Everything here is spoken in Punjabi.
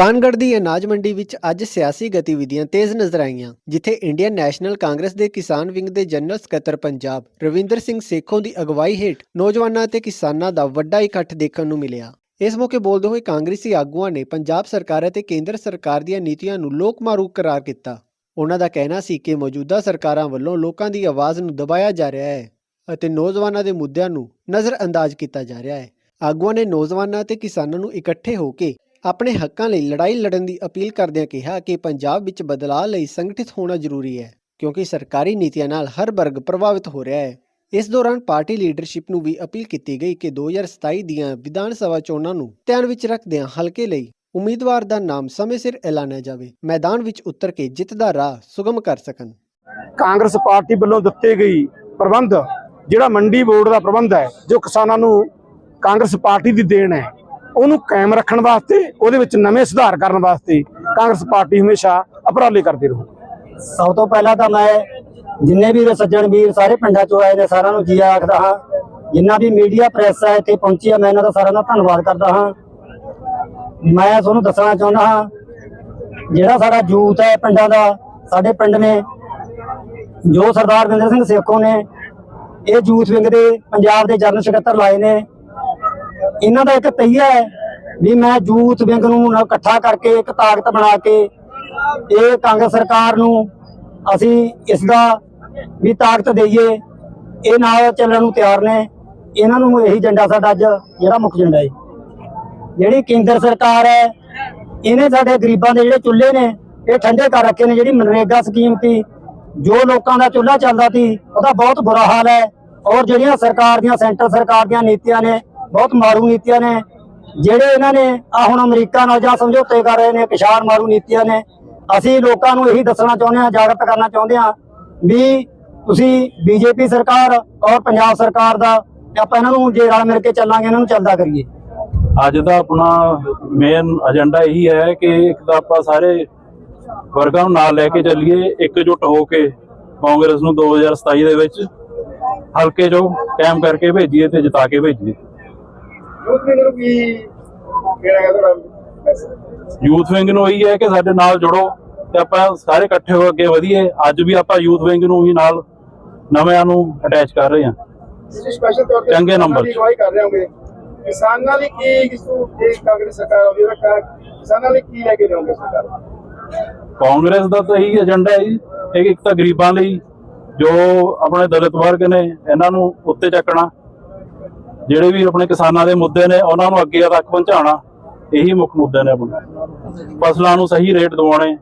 ਕਾਨਗੜ੍ਹ ਦੀ ਅਨਾਜ ਮੰਡੀ ਵਿੱਚ ਅੱਜ ਸਿਆਸੀ ਗਤੀਵਿਧੀਆਂ ਤੇਜ਼ ਨਜ਼ਰ ਆਈਆਂ, ਜਿੱਥੇ ਇੰਡੀਅਨ ਨੈਸ਼ਨਲ ਕਾਂਗਰਸ ਦੇ ਕਿਸਾਨ ਵਿੰਗ ਦੇ ਜਨਰਲ ਸਕੱਤਰ ਪੰਜਾਬ ਰਵਿੰਦਰ ਸਿੰਘ ਸੇਖੋਂ ਦੀ ਅਗਵਾਈ ਹੇਠ ਨੌਜਵਾਨਾਂ ਅਤੇ ਕਿਸਾਨਾਂ ਦਾ ਵੱਡਾ ਇਕੱਠ ਦੇਖਣ ਨੂੰ ਮਿਲਿਆ। ਇਸ ਮੌਕੇ ਬੋਲਦੇ ਹੋਏ ਕਾਂਗਰਸੀ ਆਗੂਆਂ ਨੇ ਪੰਜਾਬ ਸਰਕਾਰ ਅਤੇ ਕੇਂਦਰ ਸਰਕਾਰ ਦੀਆਂ ਨੀਤੀਆਂ ਨੂੰ ਲੋਕ ਲੋਕਮਾਰੂ ਕਰਾਰ ਕੀਤਾ। ਉਹਨਾਂ ਦਾ ਕਹਿਣਾ ਸੀ ਕਿ ਮੌਜੂਦਾ ਸਰਕਾਰਾਂ ਵੱਲੋਂ ਲੋਕਾਂ ਦੀ ਆਵਾਜ਼ ਨੂੰ ਦਬਾਇਆ ਜਾ ਰਿਹਾ ਹੈ ਅਤੇ ਨੌਜਵਾਨਾਂ ਦੇ ਮੁੱਦਿਆਂ ਨੂੰ ਨਜ਼ਰ ਅੰਦਾਜ਼ ਕੀਤਾ ਜਾ ਰਿਹਾ ਹੈ। ਆਗੂਆਂ ਨੇ ਨੌਜਵਾਨਾਂ ਅਤੇ ਕਿਸਾਨਾਂ ਨੂੰ ਇਕੱਠੇ ਹੋ ਕੇ ਆਪਣੇ ਹੱਕਾਂ ਲਈ ਲੜਾਈ ਲੜਨ ਦੀ ਅਪੀਲ ਕਰਦਿਆਂ ਕਿਹਾ ਕਿ ਪੰਜਾਬ ਵਿੱਚ ਬਦਲਾਅ ਲਈ ਸੰਗਠਿਤ ਹੋਣਾ ਜ਼ਰੂਰੀ ਹੈ, ਕਿਉਂਕਿ ਸਰਕਾਰੀ ਨੀਤੀਆਂ ਨਾਲ ਹਰ ਵਰਗ ਪ੍ਰਭਾਵਿਤ ਹੋ ਰਿਹਾ ਹੈ। ਇਸ ਦੌਰਾਨ ਪਾਰਟੀ ਲੀਡਰਸ਼ਿਪ ਨੂੰ ਵੀ ਅਪੀਲ ਕੀਤੀ ਗਈ ਕਿ 2027 ਦੀਆਂ ਵਿਧਾਨ ਸਭਾ ਚੋਣਾਂ ਨੂੰ ਧਿਆਨ ਵਿੱਚ ਰੱਖਦਿਆਂ ਹਲਕੇ ਲਈ ਉਮੀਦਵਾਰ ਦਾ ਨਾਮ ਸਮੇਂ ਸਿਰ ਐਲਾਨਿਆ ਜਾਵੇ, ਮੈਦਾਨ ਵਿੱਚ ਉਤਰ ਕੇ ਜਿੱਤ ਦਾ ਰਾਹ ਸੁਗਮ ਕਰ ਸਕਣ। ਕਾਂਗਰਸ ਪਾਰਟੀ ਵੱਲੋਂ ਦਿੱਤੇ ਗਈ ਪ੍ਰਬੰਧ, ਜਿਹੜਾ ਮੰਡੀ ਬੋਰਡ ਦਾ ਪ੍ਰਬੰਧ ਹੈ, ਜੋ ਕਿਸਾਨਾਂ ਨੂੰ ਕਾਂਗਰਸ ਪਾਰਟੀ ਦੀ ਦੇਣ ਹੈ ਉਹਨੂੰ ਕਾਇਮ ਰੱਖਣ ਵਾਸਤੇ, ਉਹਦੇ ਵਿੱਚ ਨਵੇਂ ਸੁਧਾਰ ਕਰਨ ਵਾਸਤੇ ਕਾਂਗਰਸ ਪਾਰਟੀ ਹਮੇਸ਼ਾ ਉਪਰਾਲੇ ਕਰਦੀ ਰਹੂ। ਸਭ ਤੋਂ ਪਹਿਲਾਂ ਤਾਂ ਮੈਂ ਜਿੰਨੇ ਵੀ ਸੱਜਣ ਵੀਰ ਸਾਰੇ ਪਿੰਡਾਂ ਚੋਂ ਆਏ ਨੇ, ਸਾਰਿਆਂ ਨੂੰ ਜੀ ਆਖਦਾ ਹਾਂ, ਜਿੰਨਾ ਵੀ ਮੀਡੀਆ ਪ੍ਰੈਸ ਹੈ, ਇੱਥੇ ਪਹੁੰਚੀ ਹੈ ਮੈਂ ਇਹਨਾਂ ਦਾ ਸਾਰਿਆਂ ਦਾ ਧੰਨਵਾਦ ਕਰਦਾ ਹਾਂ। ਮੈਂ ਤੁਹਾਨੂੰ ਦੱਸਣਾ ਚਾਹੁੰਦਾ ਹਾਂ, ਜਿਹੜਾ ਸਾਡਾ ਯੂਥ ਹੈ ਪਿੰਡਾਂ ਦਾ, ਸਾਡੇ ਪਿੰਡ ਨੇ, ਜੋ ਸਰਦਾਰ ਵਿੰਦਰ ਸਿੰਘ ਸੇਖੋਂ ਨੇ, ਇਹ ਯੂਥ ਵਿੰਗ ਦੇ ਪੰਜਾਬ ਦੇ ਜਨਰਲ ਸਕੱਤਰ ਲਾਏ ਨੇ ਇਹਨਾਂ ਦਾ ਇੱਕ ਤਈਆ ਹੈ ਵੀ ਮੈਂ ਯੂਥ ਵਿੰਗ ਨੂੰ ਇਕੱਠਾ ਕਰਕੇ, ਇੱਕ ਤਾਕਤ ਬਣਾ ਕੇ ਇਹ ਕਾਂਗਰਸ ਸਰਕਾਰ ਨੂੰ ਅਸੀਂ ਇਸ ਦਾ ਵੀ ਤਾਕਤ ਦਈਏ। ਇਹ ਨਾਲ ਚੱਲਣ ਨੂੰ ਤਿਆਰ ਨੇ। ਇਹਨਾਂ ਨੂੰ ਇਹੀ ਏਜੰਡਾ ਸਾਡਾ ਅੱਜ ਜਿਹੜਾ ਮੁੱਖ ਏਜੰਡਾ ਹੈ। ਜਿਹੜੀ ਕੇਂਦਰ ਸਰਕਾਰ ਹੈ, ਇਹਨੇ ਸਾਡੇ ਗਰੀਬਾਂ ਦੇ ਜਿਹੜੇ ਚੁੱਲ੍ਹੇ ਨੇ, ਇਹ ਠੰਡੇ ਕਰ ਰੱਖੇ ਨੇ। ਜਿਹੜੀ ਮਨਰੇਗਾ ਸਕੀਮ ਸੀ, ਜੋ ਲੋਕਾਂ ਦਾ ਚੁੱਲ੍ਹਾ ਚੱਲਦਾ ਸੀ, ਉਹਦਾ ਬਹੁਤ ਬੁਰਾ ਹਾਲ ਹੈ। ਔਰ ਜਿਹੜੀਆਂ ਸਰਕਾਰ ਦੀਆਂ, ਸੈਂਟਰ ਸਰਕਾਰ ਦੀਆਂ ਨੀਤੀਆਂ ਨੇ ਬਹੁਤ ਮਾਰੂ ਨੀਤੀਆਂ ਨੇ। ਜਿਹੜੇ ਇਹਨਾਂ ਨੇ ਆ ਹੁਣ ਅਮਰੀਕਾ ਨਾਲ ਜਾਂ ਸਮਝੌਤੇ ਕਰ ਰਹੇ ਨੇ ਕਿਸਾਨ ਮਾਰੂ ਨੀਤੀਆਂ ਨੇ, ਅਸੀਂ ਲੋਕਾਂ ਨੂੰ ਇਹੀ ਦੱਸਣਾ ਚਾਹੁੰਦੇ ਹਾਂ, ਜਾਗਰਤ ਕਰਨਾ ਚਾਹੁੰਦੇ ਹਾਂ ਵੀ ਤੁਸੀਂ ਬੀਜੇਪੀ ਸਰਕਾਰ ਔਰ ਪੰਜਾਬ ਸਰਕਾਰ ਦਾ, ਆਪਾਂ ਇਹਨਾਂ ਨੂੰ ਜੇ ਰਲ ਮਿਲ ਕੇ ਚੱਲਾਂਗੇ, ਇਹਨਾਂ ਨੂੰ ਚੱਲਦਾ ਕਰੀਏ। ਅੱਜ ਦਾ ਆਪਣਾ ਮੇਨ ਏਜੰਡਾ ਇਹੀ ਹੈ ਕਿ ਇੱਕ ਤਾਂ ਆਪਾਂ ਸਾਰੇ ਵਰਗਾਂ ਨੂੰ ਨਾਲ ਲੈ ਕੇ ਚੱਲੀਏ, ਇਕਜੁੱਟ ਹੋ ਕੇ ਕਾਂਗਰਸ ਨੂੰ 2027 ਦੇ ਵਿੱਚ ਹਲਕੇ ਜੋ ਕਾਇਮ ਕਰਕੇ ਭੇਜੀਏ ਤੇ ਜਿਤਾ ਕੇ ਭੇਜੀਏ। ਯੂਥ ਵਿੰਗ ਨੂੰ ਕੀ ਕਿਹੜਾ ਹੈ ਤੁਹਾਡਾ ਮੈਸੇਜ ਯੂਥ ਵਿੰਗ ਨੂੰ ਇਹੀ ਹੈ ਕਿ ਸਾਡੇ ਨਾਲ ਜੁੜੋ ਤੇ ਆਪਾਂ ਸਾਰੇ ਇਕੱਠੇ ਹੋ ਕੇ ਵਧੀਏ। ਅੱਜ ਵੀ ਆਪਾਂ ਯੂਥ ਵਿੰਗ ਨੂੰ ਹੀ ਨਾਲ ਨਵਿਆਂ ਨੂੰ ਅਟੈਚ ਕਰ ਰਹੇ ਹਾਂ। ਤੁਸੀਂ ਸਪੈਸ਼ਲ ਤੌਰ ਤੇ ਚੰਗੇ ਕਿਸਾਨਾਂ number ਦੀ ਅਗਵਾਈ ਕਰ ਰਹੇ ਹੋਗੇ। ਕਿਸਾਨਾਂ ਲਈ ਕੀ ਕਿਸੂ ਜੇ ਕਾਂਗਰਸ ਸਰਕਾਰ ਆਉਂਦੀ ਹੈ? ਤਾਂ ਕਿਸਾਨਾਂ ਲਈ ਕੀ ਲੈ ਕੇ ਜਾਓਗੇ ਸਰਕਾਰ? ਕਾਂਗਰਸ ਦਾ ਤਾਂ ਇਹੀ ਏਜੰਡਾ ਹੈ ਜੀ। ਇੱਕ ਤਾਂ ਗਰੀਬਾਂ ਲਈ ਜੋ ਆਪਣੇ ਦਲਿਤ ਵਰਗ ਨੇ ਇਹਨਾਂ ਨੂੰ ਉੱਤੇ ਚੱਕਣਾ। ਜਿਹੜੇ ਵੀ ਆਪਣੇ ਕਿਸਾਨਾਂ ਦੇ ਮੁੱਦੇ ਨੇ, ਉਹਨਾਂ ਨੂੰ ਅੱਗੇ ਤੱਕ ਪਹੁੰਚਾਉਣਾ, ਇਹੀ ਮੁੱਖ ਮੁੱਦੇ ਨੇ ਆਪਣੇ। ਫਸਲਾਂ ਨੂੰ ਸਹੀ ਰੇਟ ਦਿਵਾਉਣੇ